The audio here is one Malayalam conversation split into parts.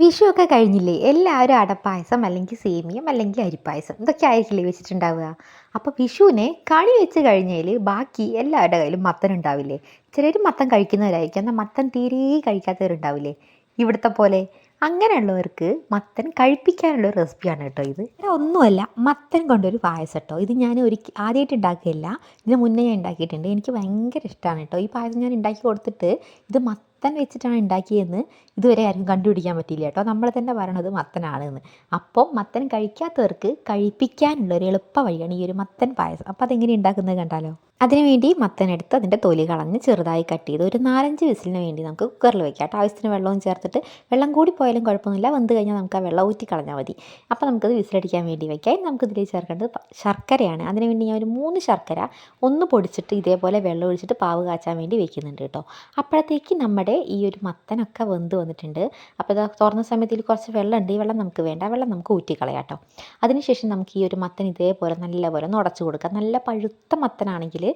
വിഷു ഒക്കെ കഴിഞ്ഞില്ലേ? എല്ലാവരും അടപ്പായസം അല്ലെങ്കിൽ സേമിയം അല്ലെങ്കിൽ അരിപ്പായസം ഇതൊക്കെ ആയിരിക്കില്ലേ വെച്ചിട്ടുണ്ടാവുക. അപ്പോൾ വിഷുവിനെ കണി വെച്ച് കഴിഞ്ഞാൽ ബാക്കി എല്ലാവരുടെ കയ്യിലും മത്തൻ ഉണ്ടാവില്ലേ? ചിലർ മത്തൻ കഴിക്കുന്നവരായിരിക്കും. എന്നാൽ മത്തൻ തീരെ കഴിക്കാത്തവരുണ്ടാവില്ലേ? ഇവിടുത്തെ പോലെ അങ്ങനെയുള്ളവർക്ക് മത്തൻ കഴിപ്പിക്കാനുള്ള റെസിപ്പിയാണ് കേട്ടോ ഇത്. ഇത് ഒന്നുമല്ല മത്തൻ കൊണ്ടൊരു പായസം കേട്ടോ. ഇത് ഞാൻ ഒരു ആദ്യമായിട്ട് ഉണ്ടാക്കിയില്ല ഇതിന് മുന്നേ ഞാൻ ഉണ്ടാക്കിയിട്ടുണ്ട്. എനിക്ക് ഭയങ്കര ഇഷ്ടമാണ് കേട്ടോ. ഈ പായസം ഞാൻ ഉണ്ടാക്കി കൊടുത്തിട്ട് ഇത് മത്തൻ വെച്ചിട്ടാണ് ഉണ്ടാക്കിയതെന്ന് ഇതുവരെ ആരും കണ്ടുപിടിക്കാൻ പറ്റിയില്ല കേട്ടോ. നമ്മൾ തന്നെ പറയണത് മത്തനാണ് എന്ന് അപ്പോൾ മത്തൻ കഴിക്കാത്തവർക്ക് കഴിപ്പിക്കാനുള്ള ഒരു എളുപ്പ വഴിയാണ് ഈ ഒരു മത്തൻ പായസം. അപ്പോൾ അതെങ്ങനെ ഉണ്ടാക്കുന്നത് കണ്ടാലോ? അതിനുവേണ്ടി മത്തനെടുത്ത് അതിന്റെ തൊലി കളഞ്ഞ് ചെറുതായി കട്ട് ചെയ്ത് ഒരു നാലഞ്ച് വിസിലിന് വേണ്ടി നമുക്ക് കുക്കറിൽ വെക്കാം. കേട്ടോ. ആവശ്യത്തിന് വെള്ളവും ചേർത്തിട്ട് വെള്ളം കൂടി പോയാലും കുഴപ്പമൊന്നുമില്ല. വന്ന് കഴിഞ്ഞാൽ നമുക്ക് ആ വെള്ളം ഊറ്റി കളഞ്ഞാൽ മതി. അപ്പോൾ നമുക്കത് വിസിലടിക്കാൻ വേണ്ടി വെക്കാം. നമുക്കിതിലേക്ക് ചേർക്കേണ്ടത് ശർക്കരയാണ്. അതിനുവേണ്ടി ഞാൻ ഒരു മൂന്ന് ശർക്കര ഒന്ന് പൊടിച്ചിട്ട് ഇതേപോലെ വെള്ളം ഒഴിച്ചിട്ട് പാവ് കാച്ചാൻ വേണ്ടി വെക്കുന്നുണ്ട് കേട്ടോ. അപ്പോഴത്തേക്ക് നമ്മുടെ ഈ ഒരു മത്തനൊക്കെ വെന്ത് വന്നിട്ടുണ്ട്. അപ്പോൾ ഇത് തുറന്ന സമയത്ത് ഇതിൽ കുറച്ച് വെള്ളമുണ്ട് ഈ വെള്ളം നമുക്ക് വേണ്ട. വെള്ളം നമുക്ക് ഊറ്റിക്കളയാം കേട്ടോ. അതിനുശേഷം നമുക്ക് ഈ ഒരു മത്തൻ ഇതേപോലെ നല്ലപോലെ ഒന്ന് ഉടച്ചു കൊടുക്കാം. നല്ല പഴുത്ത മത്തനാണെങ്കിൽ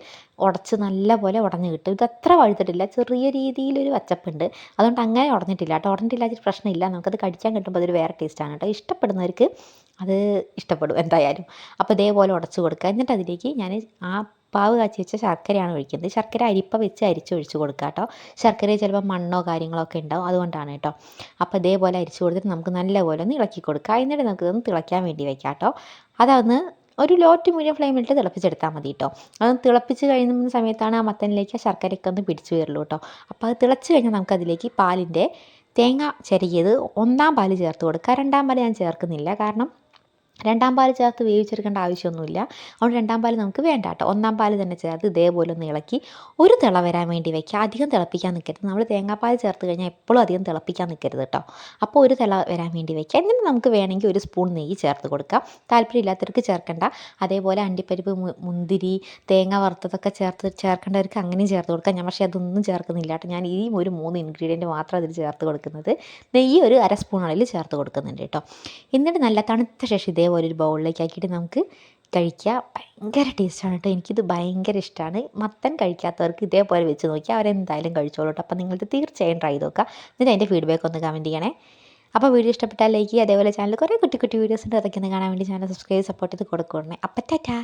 ഉടച്ച് നല്ലപോലെ ഉടഞ്ഞ് കിട്ടും. ഇത് അത്ര വഴുത്തിട്ടില്ല ചെറിയ രീതിയിലൊരു വച്ചപ്പുണ്ട് അതുകൊണ്ട് അങ്ങനെ ഉടഞ്ഞിട്ടില്ല കേട്ടോ. ഉടഞ്ഞിട്ടില്ലാത്തൊരു പ്രശ്നമില്ല. നമുക്കത് കടിക്കാൻ കിട്ടുമ്പോൾ അതൊരു വേറെ ടേസ്റ്റാണ് കേട്ടോ. ഇഷ്ടപ്പെടുന്നവർക്ക് അത് ഇഷ്ടപ്പെടും എന്തായാലും. അപ്പോൾ ഇതേപോലെ ഉടച്ച് കൊടുക്കുക. എന്നിട്ട് അതിലേക്ക് ഞാൻ ആ പാവ് കാച്ചി വെച്ച ശർക്കരയാണ് ഒഴിക്കുന്നത്. ശർക്കര അരിപ്പ വെച്ച് അരിച്ച് ഒഴിച്ച് കൊടുക്കുക കേട്ടോ. ശർക്കരയിൽ ചിലപ്പോൾ മണ്ണോ കാര്യങ്ങളോ ഒക്കെ ഉണ്ടാവും. അതുകൊണ്ടാണ് കേട്ടോ. അപ്പോൾ ഇതേപോലെ അരിച്ച് കൊടുത്തിട്ട് നമുക്ക് നല്ലപോലെ ഒന്ന് ഇളക്കി കൊടുക്കുക. എന്നിട്ട് നമുക്ക് ഒന്ന് തിളയ്ക്കാൻ വേണ്ടി വെക്കാം കേട്ടോ. അതൊന്ന് ഒരു ലോ മീഡിയം മീഡിയം ഫ്ലെയിമിലിട്ട് തിളപ്പിച്ചെടുത്താൽ മതി കേട്ടോ അത് തിളപ്പിച്ച് കഴിയുന്ന സമയത്താണ് ആ മത്തനിലേക്ക് ആ ശർക്കരയൊക്കെ ഒന്ന് പിടിച്ച് വരുള്ളൂ കേട്ടോ അപ്പോൾ അത് തിളച്ച് കഴിഞ്ഞാൽ നമുക്കതിലേക്ക് പാലിന്റെ തേങ്ങ ചിരകിയത് ഒന്നാം പാൽ ചേർത്ത് കൊടുക്കുക. രണ്ടാം പാൽ ഞാൻ ചേർക്കുന്നില്ല. കാരണം രണ്ടാം പാൽ ചേർത്ത് വേവിച്ചെടുക്കേണ്ട ആവശ്യമൊന്നുമില്ല. അതുകൊണ്ട് രണ്ടാം പാൽ നമുക്ക് വേണ്ട കേട്ടോ. ഒന്നാം പാൽ തന്നെ ചേർത്ത് ഇതേപോലെ ഒന്ന് ഇളക്കി ഒരു തിള വരാൻ വേണ്ടി വയ്ക്കുക അധികം തിളപ്പിക്കാൻ നിൽക്കരുത്. നമ്മൾ തേങ്ങാപ്പാൽ ചേർത്ത് കഴിഞ്ഞാൽ എപ്പോഴും അധികം തിളപ്പിക്കാൻ നിൽക്കരുത് കേട്ടോ. അപ്പോൾ ഒരു തിള വരാൻ വേണ്ടി വയ്ക്കുക എന്നിട്ട് നമുക്ക് വേണമെങ്കിൽ ഒരു സ്പൂൺ നെയ്യ് ചേർത്ത് കൊടുക്കാം. താല്പര്യമില്ലാത്തവർക്ക് ചേർക്കേണ്ട. അതേപോലെ അണ്ടിപ്പരിപ്പ് മുന്തിരി തേങ്ങ വറുത്തതൊക്കെ ചേർത്ത് ചേർക്കേണ്ടവർക്ക് അങ്ങനെയും ചേർത്ത് കൊടുക്കാം. ഞാൻ പക്ഷേ അതൊന്നും ചേർക്കുന്നില്ല കേട്ടോ. ഞാൻ ഈ ഒരു മൂന്ന് ഇൻഗ്രീഡിയന്റ് മാത്രം അതിൽ ചേർത്ത് കൊടുക്കുന്നത്. നെയ്യ് ഒരു അര സ്പൂൺ ചേർത്ത് കൊടുക്കുന്നുണ്ട് കേട്ടോ. എന്നിട്ട് നല്ല തണുത്ത ശേഷം ഇതേപോലെ ഒരു ബൗളിലേക്ക് ആക്കിയിട്ട് നമുക്ക് കഴിക്കുക ഭയങ്കര ടേസ്റ്റാണ് കേട്ടോ. എനിക്കിത് ഭയങ്കര ഇഷ്ടമാണ് മത്തൻ കഴിക്കാത്തവർക്ക് ഇതേപോലെ വെച്ച് നോക്കിയാൽ അവരെന്തായാലും കഴിച്ചോളൂ കേട്ടോ അപ്പോൾ നിങ്ങൾക്ക് തീർച്ചയായും ട്രൈ നോക്കുക. എന്നിട്ട് അതിന്റെ ഫീഡ്ബാക്ക് ഒന്ന് കമന്റ് ചെയ്യണേ. അപ്പോൾ വീഡിയോ ഇഷ്ടപ്പെട്ടാൽ ലൈക്ക് ചെയ്യുക. അതേപോലെ ചാനൽ കുറേ കുട്ടി കുട്ടി വീഡിയോസ് ഉണ്ട്. അതൊക്കെ ഒന്ന് കാണാൻ വേണ്ടി ചാനൽ സബ്സ്ക്രൈബ് സപ്പോർട്ട് ചെയ്ത് കൊടുക്കണേ അപ്പം ടാറ്റാ.